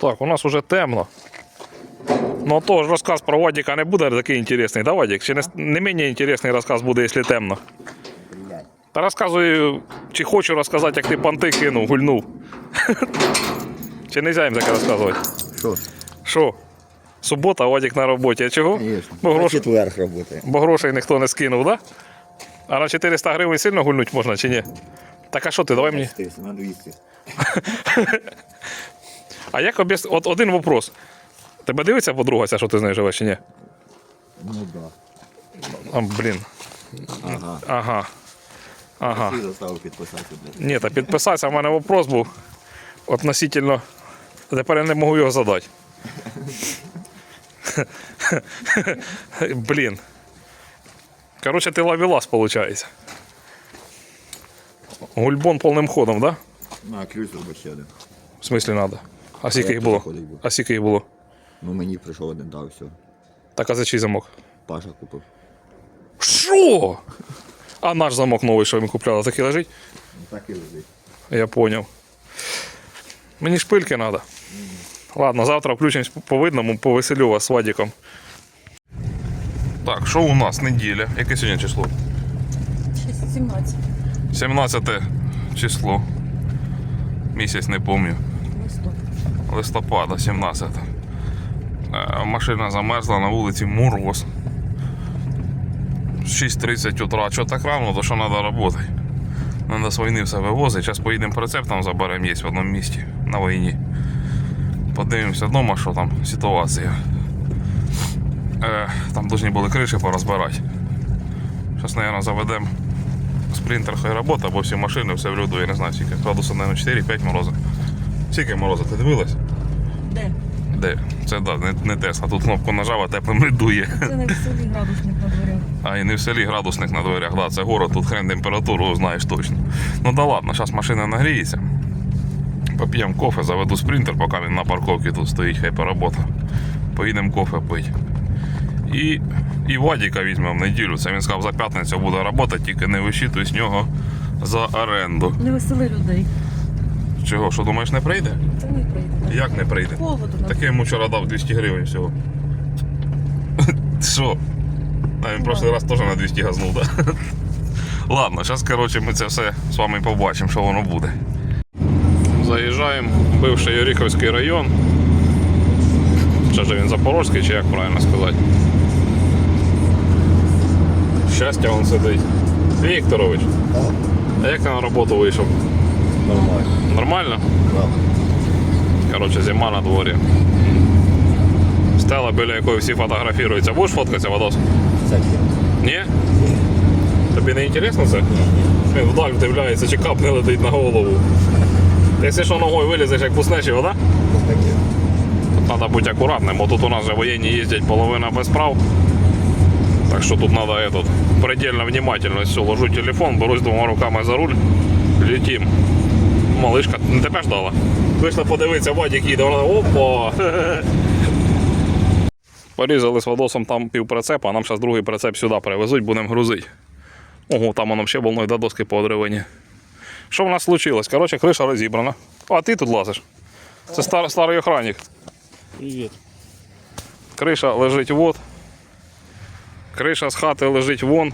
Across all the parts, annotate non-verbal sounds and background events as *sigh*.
Так, у нас уже темно. Ну то ж розказ про Вадіка не буде такий інтересний, да, Вадік? Чи не, не менш інтересний розказ буде, якщо темно? Та розказую, чи хочу розказати, як ти понти кинув, гульнув. *laughs* Чи не можна їм таке розказувати? Що? Що? Субота, а Вадік на роботі. А чого? Бо, грош... Бо грошей ніхто не скинув, так? Да? А на 400 гривень сильно гульнуть можна чи ні? Так а що ти, давай мені. На 200. *laughs* А як об'яс... От один вопрос. Тебе дивиться подруга, ця, що ти з нею живеш чи ні? Ну да. А, блін. Ага. Ага. Ага. Ти заставив підписати, блядь. Ні, та підписатися, в мене вопрос був относительно. Тепер я не можу його задати. Блін. Коротше, ти ловілас, виходить. Гульбон повним ходом, так? Да? На ключ зроби ще. В смислі треба. А скільки їх було? А скільки їх було? Ну мені прийшов один, дав все. Так, а за чий замок? Паша купив. Що? А наш замок новий, що ми купляли, такий лежить? Ну так і лежить. Я понял. Мені шпильки треба. Ладно, завтра включимось по видному, повеселю вас з Вадіком. Так, що у нас неділя? Яке сьогодні число? 17 17 число. Місяць не пам'ятаю. Листопада, 17. Е, Машина замерзла на вулиці Мороз. 6.30 утра. Що так рано, то що треба працювати. Треба з війни все вивозити. Зараз поїдемо по рецептам заберемо, є в одному місті на війні. Подивимося вдома, що там ситуація. Е, там повинні були криші порозбирати. Зараз, мабуть, заведемо спринтер хай робота, бо всі машини, все в льоду, я не знаю, скільки градусів, мабуть, 4-5 морозу. Скільки морозу, ти дивилась? Де? Де? Це да, не, не Тесла. Тут кнопку нажав, а теплим не дує. Це не в селі градусник на дворях. А і не в селі градусник на дверях. Да, це город, тут хрен температуру знаєш точно. Ну да ладно, зараз машина нагріється. Поп'ємо кофе, заведу спринтер, поки він на парковці тут стоїть, хай поработа. Поїдемо кофе пити. І, і Вадіка візьмемо в неділю. Це він сказав, за п'ятницю буде робота, тільки не вищитуй з нього за оренду. Не весели людей. Чого, що думаєш, не прийде? Це не прийде. Як не прийде? Холоду на Так я йому вчора дав 200 гривень всього. *laughs* Що? А він прошлий раз теж на 200 газнув, так? *laughs* Ладно, зараз, коротше, ми це все з вами побачимо, що воно буде. Заїжджаємо в бивший Оріховський район. Що ж він Запорозький, чи як правильно сказати? Щастя, він сидить. Вікторович, а як ти на роботу вийшов? Нормально. Нормально? Да. Коротше, зима на дворі. Стела, біля якої всі фотографіруються. Будеш фоткатися, Вадос? Ні? Тобі не інтересно це? Він вдаль вдивляється, чи кап не летить на голову. Ти якщо що ногою вилізеш, як пуснеш його, так? Тут треба бути акуратним, бо тут у нас вже воєнні їздять половина без прав. Так що тут треба этот, предельно внимательно. Все, ложу телефон, берусь двома руками за руль, летім. Малишка, не тебе ждала. Вийшла подивитися, Вадік їде, вона опа. Порізали з Вадосом там пів прицепа, а нам зараз другий прицеп сюди привезуть, будемо грузити. Ого, там воно ще волною до доски поодривані. Що в нас случилось? Коротше, криша розібрана. А ти тут лазиш. Це стар, старий охранник. Привіт. Криша лежить вот. Криша з хати лежить вон.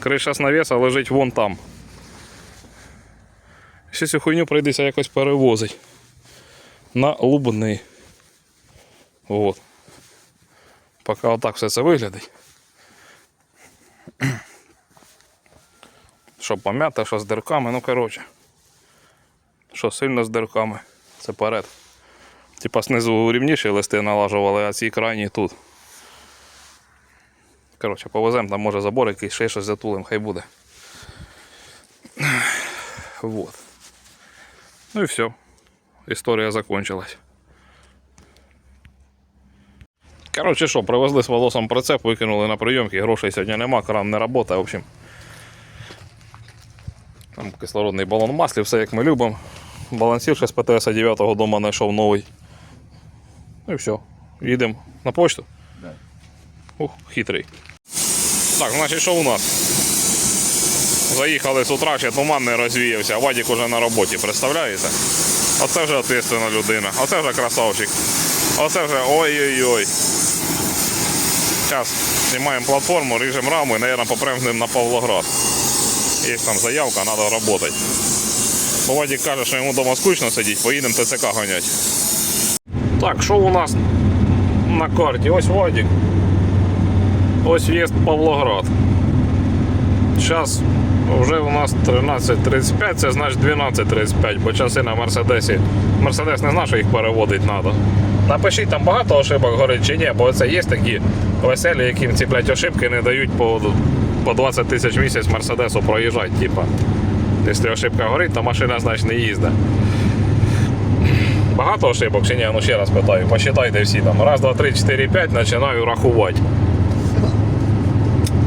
Криша з навіса лежить вон там. Ще цю хуйню прийдеться якось перевозить. На лубни. От. Поки отак все це виглядить. *clears throat* Що пом'яте, що з дирками, ну коротше. Що сильно з дирками. Це перед. Типа знизу рівніші листи налажували, а ці крайні тут. Коротше, повеземо, там може забор якийсь, ще щось затулим, хай буде. *clears throat* Вот. Ну і все. Історія закончилась. Коротше, що, привезли з волосом прицеп, викинули на прийомки, грошей сьогодні нема, кран не працює, в общем. Там кислородний балон в маслі, все як ми любимо. Балансір ще з ПТС 9 дома знайшов новий. Ну і все. Їдемо на почту. Да. Ух, хитрий. Так, значить, що у нас? Заїхали з утра, ще туман не розвіявся, а Вадік уже на роботі, представляєте? Оце вже відповідальна людина. Оце вже красавчик. Оце вже ой-ой-ой. Зараз знімаємо платформу, ріжемо раму і, мабуть, ним на Павлоград. Є там заявка, треба працювати. Бо Вадик каже, що йому вдома скучно сидіти, поїдемо ТЦК ганять. Так, що у нас на карті? Ось Вадик. Ось в'їзд Павлоград. Зараз вже у нас 13.35, це значить 12.35, бо часи на Мерседесі. Мерседес не знає, що їх переводить треба. Напишіть, там багато ошибок горить чи ні, бо це є такі веселі, яким ці блядь, ошибки не дають по, по 20 тисяч місяць Мерседесу проїжджати. Типа. Якщо ошибка горить, то машина значить не їздить. Багато ошибок чи ні? Ну ще раз питаю, посчитайте всі там. Раз, два, три, чотири, п'ять, починаю рахувати.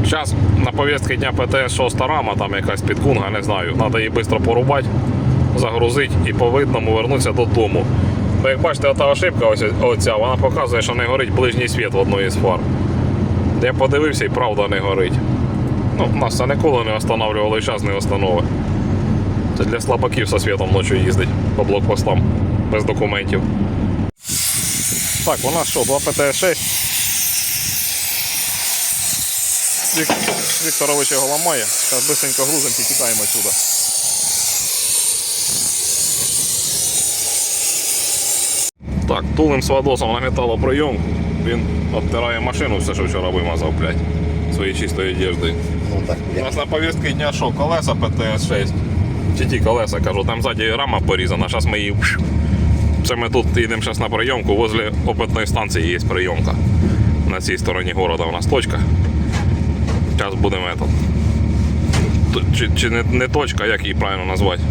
Зараз на повістки дня ПТС 6 рама, там якась підкунга, не знаю. Треба її швидко порубати, загрузити і по видному вернутися додому. Бо як бачите, ота ошибка, ось оця, вона показує, що не горить ближній світ в одної з фар. Я подивився і правда не горить. Ну, нас це ніколи не встановлювало і зараз не встановить. Це для слабаків со світом ночі їздить по блокпостам без документів. Так, у нас що, 2 ПТС-6. Вік... Вікторович його ламає. Зараз швидко грузимо і тікаємо сюди. Так, тулим свадосом на металопройом. Він обтирає машину, все, що вчора вимазав, блядь, своєю чистою одеждою. Ну так, У нас на повістки дня що, колеса ПТС-6. Чи ті колеса, кажу, там ззаді рама порізана, зараз ми її. Це ми тут їдемо зараз на прийомку, возле опитної станції є прийомка. На цій стороні города у нас точка. Зараз будемо этот. Чи, чи не, не точка, як її правильно назвати?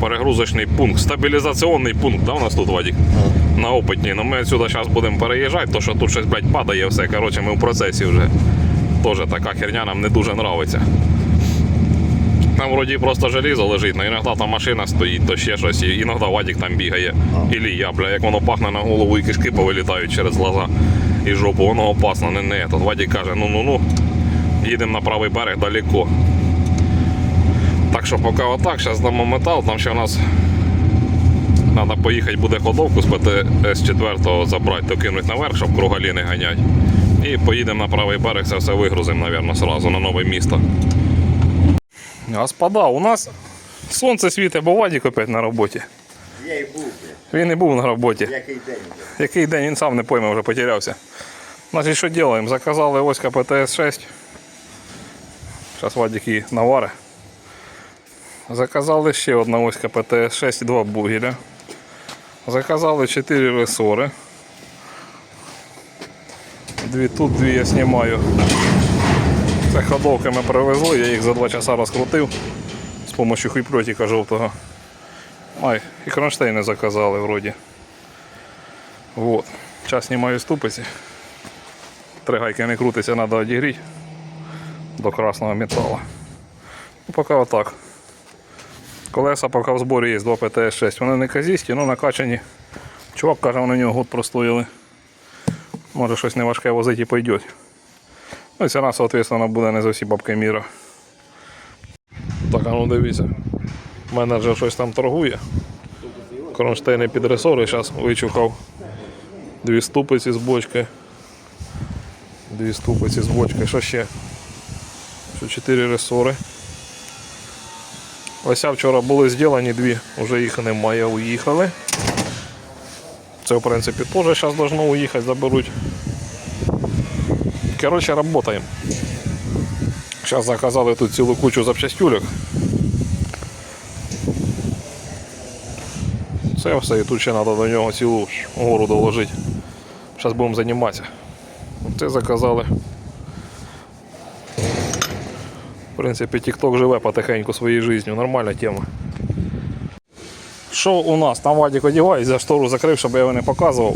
Перегрузочний пункт, стабілізаційний пункт, да, у нас тут Вадік? На опитні. Ну ми сюди зараз будемо переїжджати, то що тут щось, блядь, падає все. Коротше, ми в процесі вже. Теж така херня нам не дуже подобається. Там вроді просто желізо лежить, але іноді там машина стоїть, то ще щось, і іноді Вадік там бігає. Ілі я, бля, як воно пахне на голову і кишки повилітають через глаза і жопу, воно опасно, не не. Тут Вадік каже, ну ну ну, їдемо на правий берег далеко. Так що поки отак, зараз дамо метал, там ще в нас треба поїхати буде ходовку з ПТС 4 забрати, докинуть наверх, щоб кругалі не ганять. І поїдемо на правий берег, це все вигрузимо, мабуть, сразу на нове місто. Господа, у нас сонце світить, бо Вадік опять на роботі. Я і був. Він не був на роботі. Який день. Який день він сам не пойме, вже потерявся. Значить, що робимо? Заказали ось ПТС-6. Зараз Вадик її навари. Заказали ще одна ось ПТС-6 і два бугеля. Заказали 4 ресори. Дві тут, дві я знімаю. Це ходовки ми привезли, я їх за 2 часа розкрутив з допомогою хуйпльотика жовтого. Ай, і кронштейни заказали вроді. Вот. Зараз знімаю ступиці. Три гайки не крутиться, треба одігріти до красного металу. Ну, поки отак. Колеса поки в зборі є 2 ПТС-6. Вони не казісті, але накачані. Чувак каже, вони у нього год простояли. Може щось неважке возити і пойде. Ну і ціна, соответственно, буде не за всі бабки міра. Так, а ну дивіться. Менеджер щось там торгує. Кронштейни під ресори, зараз вичухав дві ступиці з бочки. Дві ступиці з бочки. Що ще? Що чотири ресори. Ося вчора були зроблені дві, вже їх немає, уїхали. Це, в принципі, теж зараз должно уїхати, заберуть. Коротше, працюємо. Зараз заказали тут цілу кучу запчастюлек. Це все, і тут ще треба до нього цілу гору доложити. Зараз будемо займатися. Це заказали. В принципі, TikTok живе потихеньку своєю життю. Нормальна тема. Що у нас? Там Вадик одягає, за штору закрив, щоб я його не показував.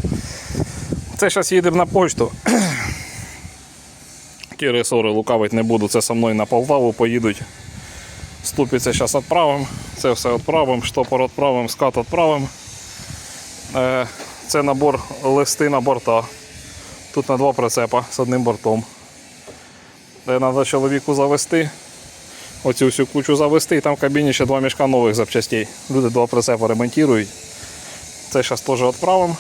Це зараз їдемо на почту. Ті ресори лукавить не буду, це со мною на Полтаву поїдуть. Ступиці зараз відправимо. Це все відправимо, штопор відправимо, скат відправимо. Е, Це набор листи на борта. Тут на два прицепа з одним бортом. Де треба чоловіку завести. Оцю всю кучу завести, і там в кабіні ще два мішка нових запчастей. Люди два прицепа ремонтують. Це зараз теж відправимо.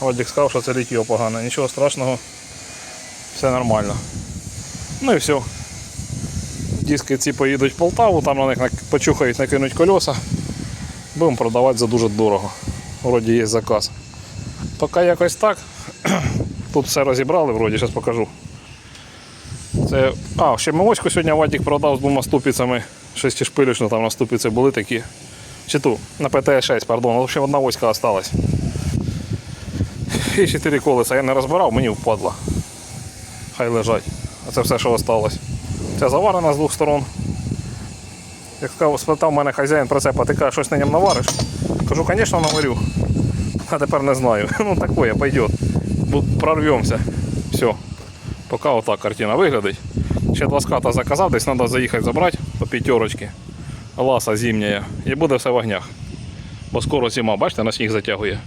Вадик сказав, що це літьо погане. Нічого страшного. Все нормально. Ну і все. Диски ці поїдуть в Полтаву, там на них почухають, накинуть колеса. Будемо продавати за дуже дорого. Вроді є заказ. Поки якось так. *clears throat* Тут все розібрали, вроді, зараз покажу. Це... А, ще мовочку сьогодні Вадик продав з двома ступицями. Шестишпилічно там на ступиці були такі. Чи ту, на ПТ-6, пардон, в общем, одна оська осталась. І чотири колеса я не розбирав, мені впадло. Хай лежать. А це все, що осталось. Це заварено з двох сторон. Як сказав, спитав мене хазяїн прицепа, ти кажеш, щось на ньому навариш? Кажу, звісно, наварю. А тепер не знаю. *laughs* Ну такое, пойдет. Прорвемося. Все. Поки отак картина виглядить. Ще два ската заказав, десь треба заїхати забрати по п'ятерочки. Ласа зимня. І буде все в огнях. Бо скоро зима, бачите, на сніг затягує.